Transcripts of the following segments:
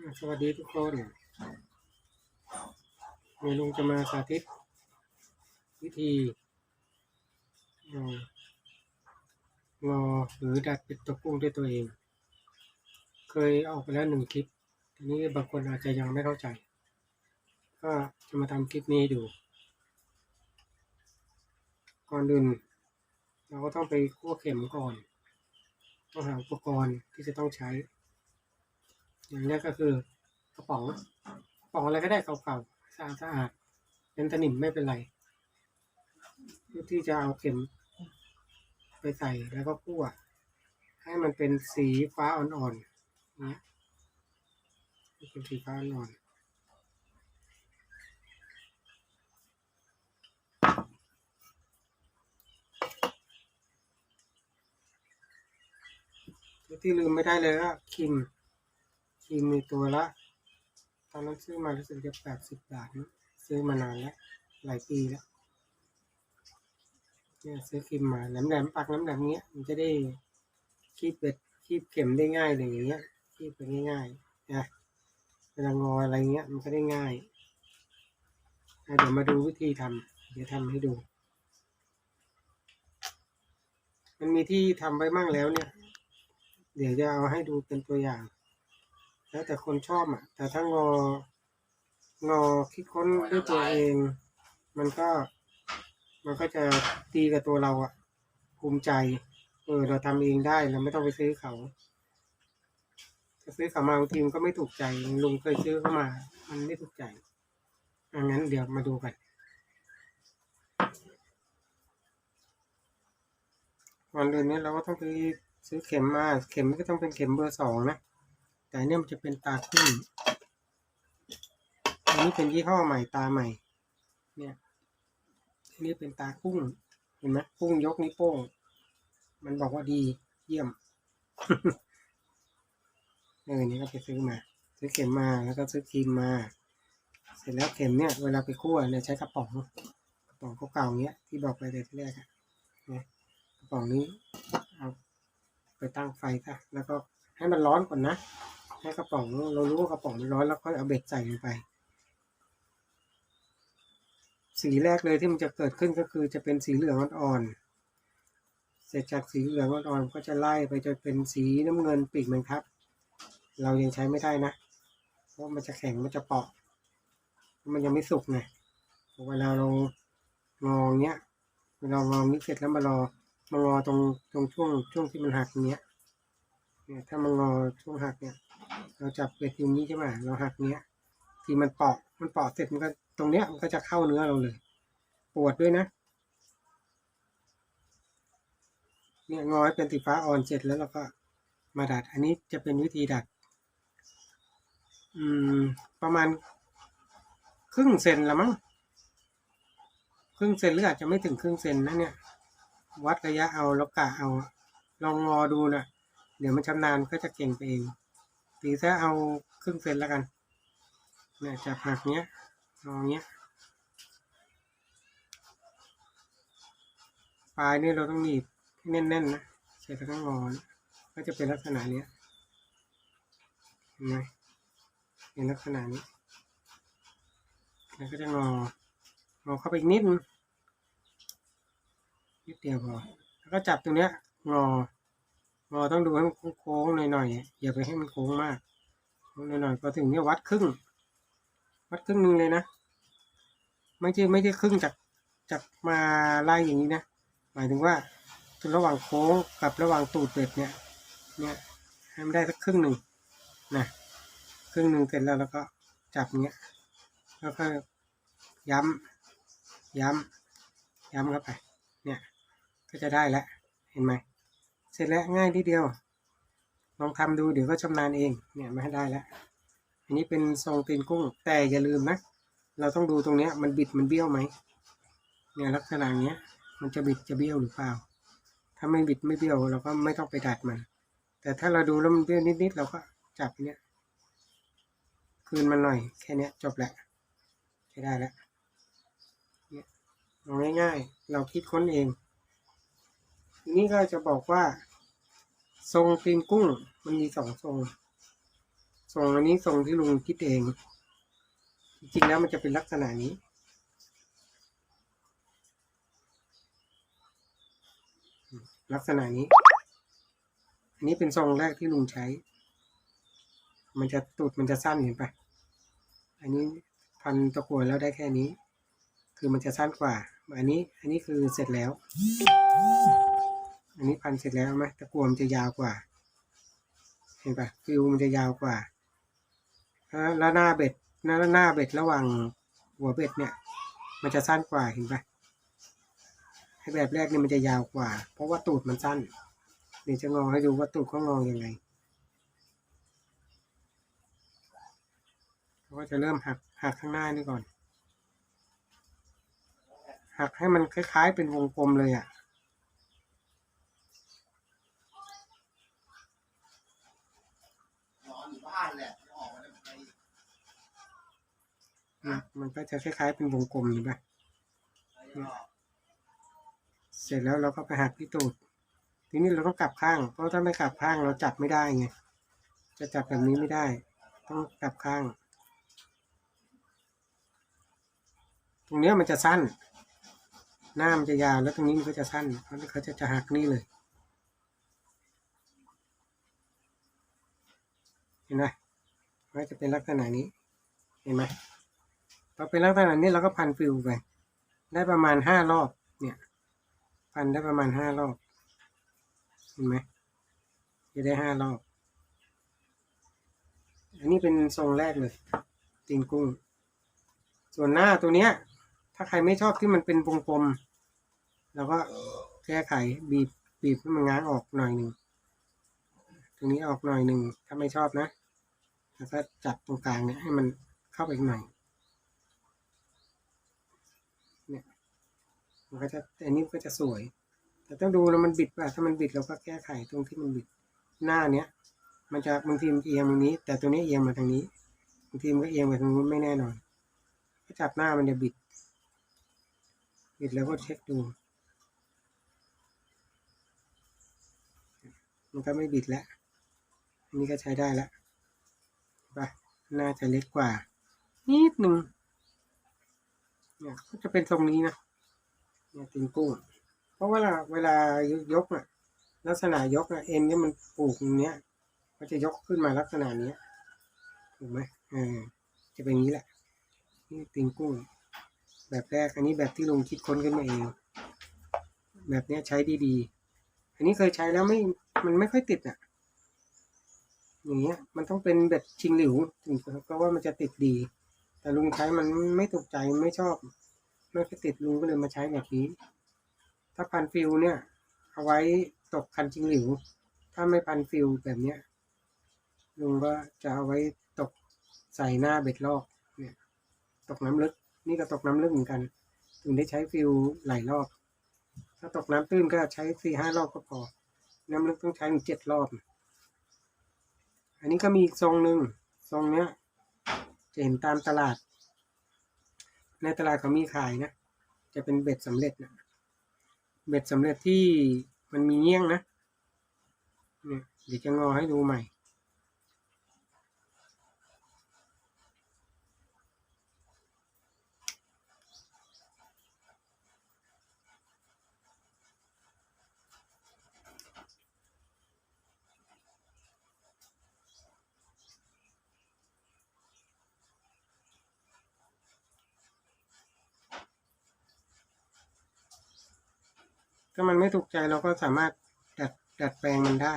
สวัสดีทุกคนเมลุงจะมาสาธิต วิธีเอ่องอหรือดัดเป็ดตัวกุ้งด้วยตัวเอง เคยออกไปแล้วหนึ่งคลิป ทีนี้บางคนอาจจะยังไม่เข้าใจ ก็จะมาทำคลิปนี้ให้ดู ก่อนอื่นเราก็ต้องไปคั่วเข็มก่อน ต้องหาอุปกรณ์ที่จะต้องใช้ อย่างแรกก็คือกระป๋องกระป๋องอะไรก็ได้เก่าๆสะอาดสะอาดเป็นสนิมไม่เป็นไรที่จะเอาเข็มไปใส่แล้วก็คั่วให้มันเป็นสีฟ้าอ่อนๆนี้ยให้เป็นสีฟ้าอ่อนที่ลืมไม่ได้เลยก็ครีม ครีมมีตัวละ ตอนนั้นซื้อมารู้สึกจะแปดสิบบาทนะซื้อมานานแล้ว หลายปีแล้วเนี่ยซื้อครีมมาแหลมๆปักน้ำแหลมเงี้ยมันจะได้คีบเบ็ดคีบเข็มได้ง่ายเลยอย่างเงี้ยคีบไปง่ายๆนะเวลางออะไรเงี้ยมันก็ได้ง่ายเดี๋ยวมาดูวิธีทำเดี๋ยวทำให้ดู มันมีที่ทำไว้มั่งแล้วเนี่ย เดี๋ยวจะเอาให้ดูเป็นตัวอย่าง แล้วแต่คนชอบอะ แต่ถ้างองอคิดค้นด้วยตัวเอง มันก็ มันก็จะดีกับตัวเราอะ ภูมิใจ เออ เราทำเองได้เราไม่ต้องไปซื้อเขาถ้าซื้อเขามาบางทีมันก็ไม่ถูกใจลุงเคยซื้อเข้ามา มันไม่ถูกใจอังั้นเดี๋ยวมาดูกันก่อนอื่นเนี่ยเราก็ต้องไปซื้อเข็มมา เข็มก็ต้องเป็นเข็มเบอร์สองนะ แต่เนี่ยมันจะเป็นตากุ้งอันนี้เป็นยี่ห้อใหม่ตาใหม่ เนี่ยอันนี้เป็นตากุ้ง เห็นไหมกุ้งยกนิ้วโป้ง มันบอกว่าดีเยี่ยมเออนี่ก็ไปซื้อมา ซื้อเข็มมาแล้วก็ซื้อครีมมา เสร็จแล้วเข็มเนี่ยเวลาไปคั่วเนี่ยใช้กระป๋องกระป๋องเก่าๆเนี้ยที่บอกไปแต่ที่แรกอะนะกระป๋องนี้เอาไปตั้งไฟซะแล้วก็ให้มันร้อนก่อนนะ ให้กระป๋องเรารู้ว่ากระป๋องมันร้อนแล้วค่อยเอาเบ็ดใส่ลงไป สีแรกเลยที่มันจะเกิดขึ้นก็คือจะเป็นสีเหลืองอ่อนๆเสร็จจากสีเหลืองอ่อนๆก็จะไล่ไปจนเป็นสีน้ำเงินปีกมันครับ เรายังใช้ไม่ได้นะ เพราะมันจะแข็งมันจะเปาะ มันยังไม่สุกไงเวลาเรางอเงี้ยเวลางอนี้เสร็จแล้วมารอมารอตรงตรงช่วงช่วงที่มันหักเนี้ยเนี่ยถ้ามันงอช่วงหักเนี่ย เราจับเบ็ดอย่างนี้ใช่ไหมเราหักเนี้ย ที่มันเปาะมันเปาะเสร็จมันก็ตรงเนี้ยมันก็จะเข้าเนื้อเราเลย ปวดด้วยนะ เนี่ยงอให้เป็นสีฟ้าอ่อนเสร็จแล้วเราก็มาดัด อันนี้จะเป็นวิธีดัด อืม ประมาณ ครึ่งเซนละมั้งครึ่งเซนหรืออาจจะไม่ถึงครึ่งเซนนะเนี่ย วัดระยะเอาแล้วกะเอา ลองงอดูนะเดี๋ยวมันชำนาญก็จะเก่งไปเอง ตีถ้าเอาครึ่งเซนแล้วกันเนี่ยจับหักเนี้ยงอเนี้ยปลายนี่เราต้องหนีบให้แน่นๆนะเสร็จแล้วก็งอนก็จะเป็นลักษณะเนี้ยเห็นไหมเป็นลักษณะนี้แล้วก็จะงองอเข้าไปอีกนิดนึงนิดเดียวพอแล้วก็จับตรงเนี้ยงอ งอต้องดูให้มันโค้งๆหน่อยๆอย่าไปให้มันโค้งมากโค้งหน่อยๆพอถึงเนี้ยวัดครึ่ง วัดครึ่งหนึ่งเลยนะไม่ใช่ไม่ใช่ครึ่งจากจากมาไล่อย่างนี้นะ หมายถึงว่าระหว่างโค้งกับระหว่างตูดเป็ดเนี่ยเนี่ยให้มันได้สักครึ่งหนึ่งนะครึ่งหนึ่งเสร็จแล้วเราก็จับเงี้ยแล้วก็ย้ำย้ำย้ำเข้าไป เนี่ย ก็จะได้แล้ว เห็นไหม เสร็จแล้วง่ายทีเดียว ลองทำดูเดี๋ยวก็ชำนาญเองเนี่ยมาให้ได้แล้ว อันนี้เป็นทรงตีนกุ้ง แต่อย่าลืมนะ เราต้องดูตรงเนี้ยมันบิดมันเบี้ยวไหมเนี่ยลักษณะเนี้ย มันจะบิดจะเบี้ยวหรือเปล่า ถ้าไม่บิดไม่เบี้ยวเราก็ไม่ต้องไปดัดมัน แต่ถ้าเราดูแล้วมันเบี้ยวนิดๆเราก็จับเนี้ยคืนมันหน่อยแค่เนี้ยจบแหละใช้ได้แล้วเนี่ยเอาง่ายๆ เราคิดค้นเอง นี้ก็จะบอกว่า ทรงตีนกุ้ง มันมีสองทรง ทรงอันนี้ทรงที่ลุงคิดเอง จริงๆแล้วมันจะเป็นลักษณะนี้ลักษณะนี้ อันนี้เป็นทรงแรกที่ลุงใช้ มันจะตูดมันจะสั้นเห็นปะอันนี้พันตะกัวแล้วได้แค่นี้ คือมันจะสั้นกว่า อันนี้ อันนี้คือเสร็จแล้ว อันนี้พันเสร็จแล้วไหมตะกัวมันจะยาวกว่า เห็นปะฟิวมันจะยาวกว่า แล้วหน้าเบ็ดหน้าหน้าเบ็ดระหว่างหัวเบ็ดเนี่ย มันจะสั้นกว่าเห็นปะให้แบบแรกเนี่ยมันจะยาวกว่า เพราะว่าตูดมันสั้นเดี๋ยวจะงอให้ดูว่าตูดเขางอยังไงเราก็จะเริ่มหักหักข้างหน้านี่ก่อน หักให้มันคล้าย ๆ เป็นวงกลมเลยอะอนอยู่บ้านแหละม่ออกมาได้ไงนะมันก็จะคล้ายๆเป็นวงกลมเห็นปะไม่ออกเสร็จแล้วเราก็ไปหักที่ตูด ทีนี้เราต้องกลับข้าง เพราะถ้าไม่กลับข้างเราจับไม่ได้ไง จะจับแบบนี้ไม่ได้ ต้องกลับข้าง ตรงเนี้ยมันจะสั้น หน้ามันจะยาวแล้วตรงนี้มันก็จะสั้นเพราะเขาจะจะหักนี่เลย เห็นไหม มันจะเป็นลักษณะนี้ เห็นไหมพอเป็นลักษณะนี้เราก็พันฟิวไป ได้ประมาณห้ารอบ เนี่ย พันได้ประมาณห้ารอบ เห็นไหมจะได้ห้ารอบ อันนี้เป็นทรงแรกเลยตีนกุ้ง ส่วนหน้าตัวเนี้ย ถ้าใครไม่ชอบที่มันเป็นวงกลมเราก็แก้ไขบีบบีบให้มันง้างออกหน่อยหนึ่งตรงนี้ออกหน่อยหนึ่งถ้าไม่ชอบนะ แล้วก็จับตรงกลางเนี่ยให้มันเข้าไปอีกหน่อยเนี่ยมันก็จะอันนี้ก็จะสวย แต่ต้องดูแล้วมันบิดป่ะถ้ามันบิดเราก็แก้ไขตรงที่มันบิดหน้าเนี้ยมันจะบางทีมันเอียงตรงนี้ แต่ตัวนี้เอียงมาทางนี้บางทีมันก็เอียงไปทางนู้นไม่แน่นอนก็จับหน้ามันจะบิด บิดแล้วก็เช็คดู มันก็ไม่บิดแล้วอันนี้ก็ใช้ได้แล้ว ไปน่าจะเล็กกว่า นิดหนึ่งเนี่ยก็จะเป็นทรงนี้นะเนี่ยติงกุ้งเพราะว่าเวลาเวลายกอะลักษณะยกอะเอ็นเนี่ยมันปลูกอย่างเนี้ยมันจะยกขึ้นมาลักษณะเนี้ยถูกไหมเออจะเป็นอย่างนี้แหละ นี่ติงกุ้ง แบบแรก อันนี้แบบที่ลุงคิดค้นขึ้นมาเอง แบบเนี้ยใช้ดีๆ อันนี้เคยใช้แล้วไม่ มันไม่ค่อยติดอะ อย่างเงี้ยมันต้องเป็นแบบชิงหลิวถึงก็ว่ามันจะติดดี แต่ลุงใช้มันไม่ถูกใจไม่ชอบไม่ค่อยติดลุงก็เลยมาใช้แบบนี้ ถ้าพันฟิลเนี่ย เอาไว้ตกคันจิงหลิว ถ้าไม่พันฟิลแบบเนี้ยลุงก็จะเอาไว้ตกใส่หน้าเบ็ดลอกเนี่ย ตกน้ำลึก นี่ก็ตกน้ำลึกเหมือนกัน ถึงได้ใช้ฟิลหลายรอบ ถ้าตกน้ำตื้นก็ใช้สี่ห้ารอบก็พอ น้ำลึกต้องใช้ถึงเจ็ดรอบ นี้ก็มีอีกทรงหนึ่งทรงเนี้ยจะเห็นตามตลาด ในตลาดเขามีขายนะ จะเป็นเบ็ดสำเร็จนะเบ็ดสำเร็จที่มันมีเงี้ยงนะเนี่ยเดี๋ยวจะงอให้ดูใหม่ ถ้ามันไม่ถูกใจเราก็สามารถดัดดัดแปลงมันได้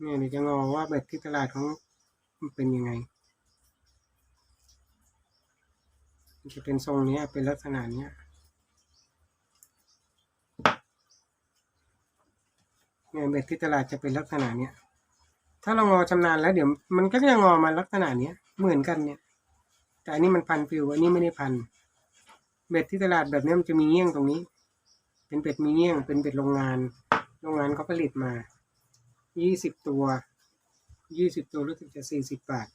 เนี่ยเดี๋ยวจะงอว่าเบ็ดที่ตลาดของมันเป็นยังไงจะเป็นทรงนี้เป็นลักษณะนี้เนี่ยเบ็ดที่ตลาดจะเป็นลักษณะเนี้ย ถ้าเรางอชำนาญแล้ว เดี๋ยวมันก็จะงอมาลักษณะเนี้ยเหมือนกันเนี่ย แต่อันนี้มันพันฟิวอันนี้ไม่ได้พัน เบ็ดที่ตลาดแบบนี้มันจะมีเงี้ยงตรงนี้ เป็นเบ็ดมีเงี้ยง เป็นเบ็ดโรงงาน โรงงานเขาผลิตมายี่สิบตัวยี่สิบตัวรู้สึกจะสี่สิบบาท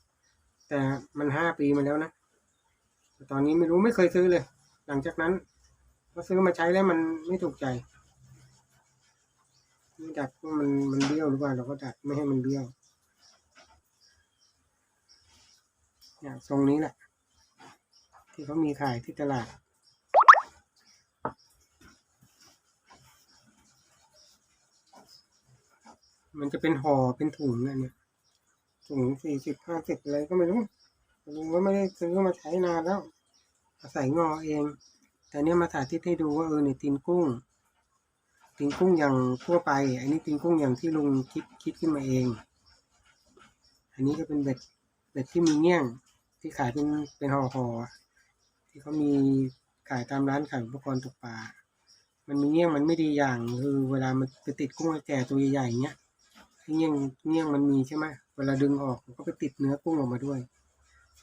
แต่มันห้าปีมาแล้วนะแต่ตอนนี้ไม่รู้ไม่เคยซื้อเลย หลังจากนั้นก็ซื้อมาใช้แล้วมันไม่ถูกใจไม่ดัดว่ามันมันเบี้ยวหรือเปล่าเราก็ดัดไม่ให้มันเบี้ยวเนี่ยทรงนี้แหละ ที่เขามีขายที่ตลาด มันจะเป็นห่อเป็นถุงนั่นเนี่ยถุงสี่สิบห้าสิบอะไรก็ไม่รู้ลุงก็ไม่ได้ซื้อมาใช้นานแล้ว อาศัยงอเอง แต่เนี่ยมาสาธิตให้ดูว่าเออในตีนกุ้งตีนกุ้งอย่างทั่วไป อันนี้ตีนกุ้งอย่างที่ลุงคิดคิดขึ้นมาเอง อันนี้ก็เป็นเบ็ดเบ็ดที่มีเงี้ยงที่ขายเป็นเป็นห่อห่อที่เขามีขายตามร้านขายอุปกรณ์ตกปลา มันมีเงี้ยงมันไม่ดีอย่างคือเวลามันไปติดกุ้งแก่ตัวใหญ่ๆเงี้ย เงี้ยงเงี้ยงมันมีใช่ไหมเวลาดึงออกมันก็ไปติดเนื้อกุ้งออกมาด้วย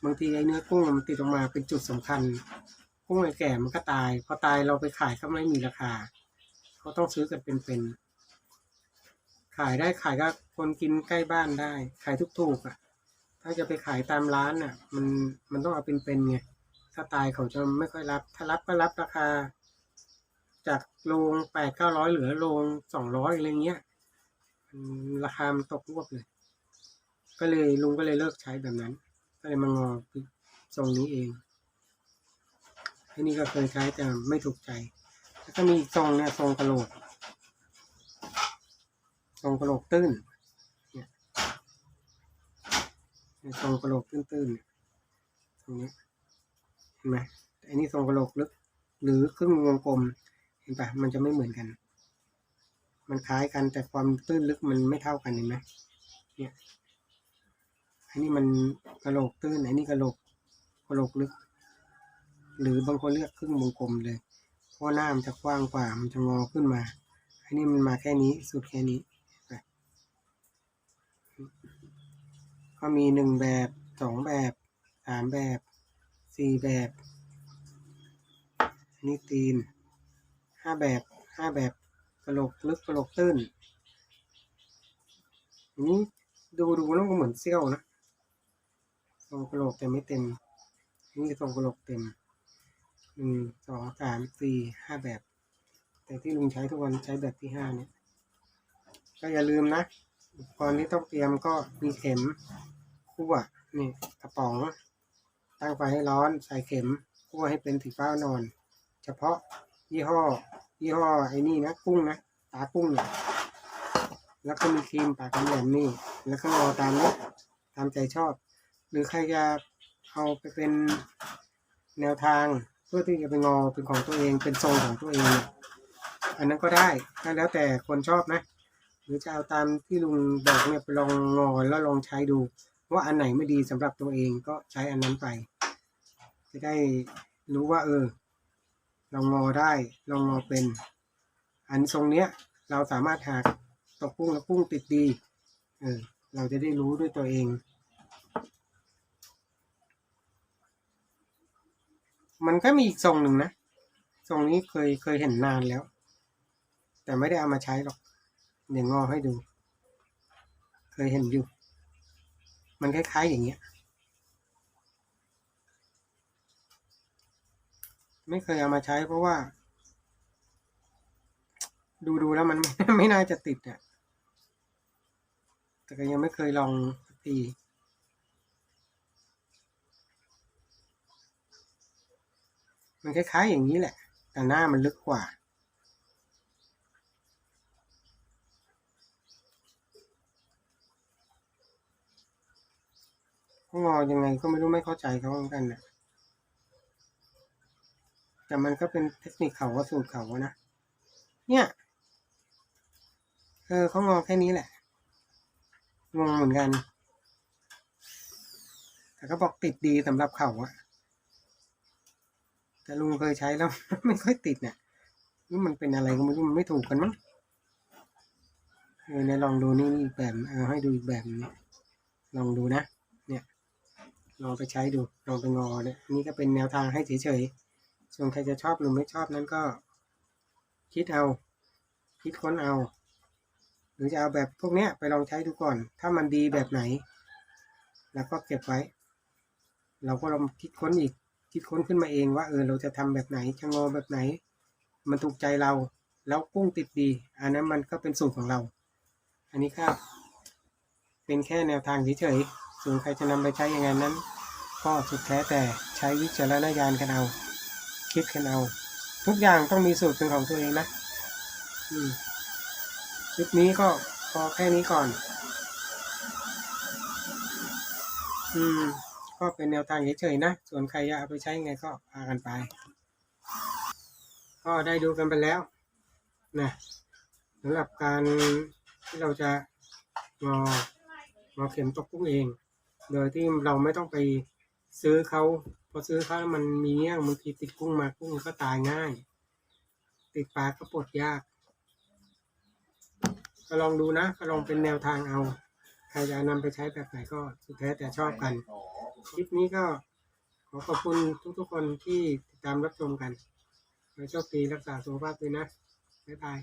บางทีไอ้เนื้อกุ้งมันติดออกมาเป็นจุดสำคัญ กุ้งแก่มันก็ตาย พอตายเราไปขายก็ไม่มีราคาเขาต้องซื้อกันเป็นๆขายได้ขายก็คนกินใกล้บ้านได้ ขายทุกๆอะ ถ้าจะไปขายตามร้านน่ะ มันมันต้องเอาเป็นๆไงถ้าตายเขาจะไม่ค่อยรับ ถ้ารับก็รับราคา จากโลงแปดเก้าร้อยเหลือโลงสองร้อยอะไรเงี้ย ราคามันตกรวบเลย ก็เลยลุงก็เลยเลิกใช้แบบนั้น ก็เลยมางอทรงนี้เองไอ้นี่ก็เคยใช้แต่ไม่ถูกใจ แล้วก็มีทรงเนี่ยทรงกระโหลกทรงกระโหลกตื้นเนี่ยทรงกระโหลกตื้นๆเนี่ยตรงนี้เห็นไหมแต่อันนี้ทรงกระโหลกลึก หรือครึ่งวงกลม เห็นปะมันจะไม่เหมือนกัน มันคล้ายกันแต่ความตื้นลึกมันไม่เท่ากันเห็นไหมเนี่ยอันนี้มันกระโหลกตื้นอันนี้กระโหลกกระโหลกลึก หรือบางคนเรียกครึ่งวงกลมเลย เพราะหน้ามันจะกว้างกว่ามันจะงอขึ้นมา อันนี้มันมาแค่นี้สุดแค่นี้ก็มีหนึ่งแบบสองแบบสามแบบสี่แบบนนี้ตีนห้าแบบห้าแบบ กระโหลกลึกกระโหลกตื้นอันนี้ดูดูแล้วก็เหมือนเซี่ยวนะทรงกระโหลกแต่ไม่เต็ม นี่ทรงกระโหลกเต็มหนึ่งสองสามสี่ห้าแบบ แต่ที่ลุงใช้ทุกวันใช้แบบที่ห้าเนี่ย ก็อย่าลืมนะอุปกรณ์ที่ต้องเตรียมก็มีเข็มคั่วนี่กระป๋อง ตั้งไฟให้ร้อนใส่เข็มคั่วให้เป็นสีฟ้านอน เฉพาะยี่ห้อ ยี่ห้อไอ้นี่นะกุ้งนะตากุ้งเนี่ยแล้วก็มีครีมปากกำแหลมนี่ แล้วก็รอตามนี้ตามใจชอบ หรือใครจะเอาไปเป็นแนวทางเพื่อที่จะไปงอเป็นของตัวเองเป็นทรงของตัวเอง อันนั้นก็ได้ก็แล้วแต่คนชอบนะ หรือจะเอาตามที่ลุงบอกเนี่ยไปลองงอแล้วลองใช้ดู ว่าอันไหนไม่ดีสำหรับตัวเองก็ใช้อันนั้นไป จะได้รู้ว่าเออ เรางอได้เรางอเป็น อันทรงเนี้ย เราสามารถหากตกกุ้งแล้วกุ้งติดดี เออ เราจะได้รู้ด้วยตัวเอง มันก็มีอีกทรงหนึ่งนะ ทรงนี้เคยเคยเห็นนานแล้ว แต่ไม่ได้เอามาใช้หรอกเดี๋ยวงอให้ดู เคยเห็นอยู่ มันคล้ายๆอย่างเงี้ย ไม่เคยเอามาใช้เพราะว่า ดูดูแล้วมันไม่ไมน่าจะติดอะ แต่ก็ยังไม่เคยลองสักทีมันคล้ายๆอย่างนี้แหละ แต่หน้ามันลึกกว่าเขางอยังไงก็ไม่รู้ไม่เข้าใจเขาเหมือนกันนะ แต่มันก็เป็นเทคนิคเขาว่าสูตรเขานะ เนี่ย เออเขางอแค่นี้แหละ งงเหมือนกัน แต่ก็บอกติดดีสำหรับเขาอะแต่ลุงเคยใช้แล้ว ไม่ค่อยติดเนี่ยนี่มันเป็นอะไรก็ไม่รู้มันไม่ถูกกันมั้งเออเนี่ยลองดูนี่อีกแบบเอาให้ดูอีกแบบนึงลองดูนะ เนี่ย ลองไปใช้ดู ลองไปงอเนี่ยนนี่ก็เป็นแนวทางให้เฉยๆ ส่วนใครจะชอบหรือไม่ชอบนั้นก็ คิดเอา คิดค้นเอา หรือจะเอาแบบพวกเนี้ยไปลองใช้ดูก่อน ถ้ามันดีแบบไหน แล้วก็เก็บไว้ เราก็ลองคิดค้นอีก คิดค้นขึ้นมาเองว่าเออเราจะทำแบบไหนจะงอแบบไหน มันถูกใจเรา แล้วกุ้งติดดี อันนั้นมันก็เป็นสูตรของเรา อันนี้ครับเป็นแค่แนวทางเฉยๆส่วนใครจะนำไปใช้ยังไงนั้น ก็สุดแท้แต่ใช้วิจารณญาณกันเอา คิดกันเอา ทุกอย่างต้องมีสูตรเป็นของตัวเองนะคลิปนี้ก็พอแค่นี้ก่อน อืม ก็เป็นแนวทางเฉยๆนะ ส่วนใครจะเอาไปใช้ไงก็พากันไป ก็ได้ดูกันไปแล้วนะสำหรับการที่เราจะงองอเข็มตกกุ้งเอง โดยที่เราไม่ต้องไปซื้อเขา พอซื้อเขาแล้วมันมีเงี้ยงบางทีติดกุ้งมากุ้งก็ตายง่าย ติดปลาก็ปลดยาก ก็ลองดูนะ ก็ลองเป็นแนวทางเอาใครจะนำไปใช้แบบไหนก็สุดแท้แต่ชอบกัน คลิปนี้ก็ขอขอบคุณทุกๆคนที่ติดตามรับชมกันขอให้โชคดีรักษาสุขภาพด้วยนะบ๊ายบาย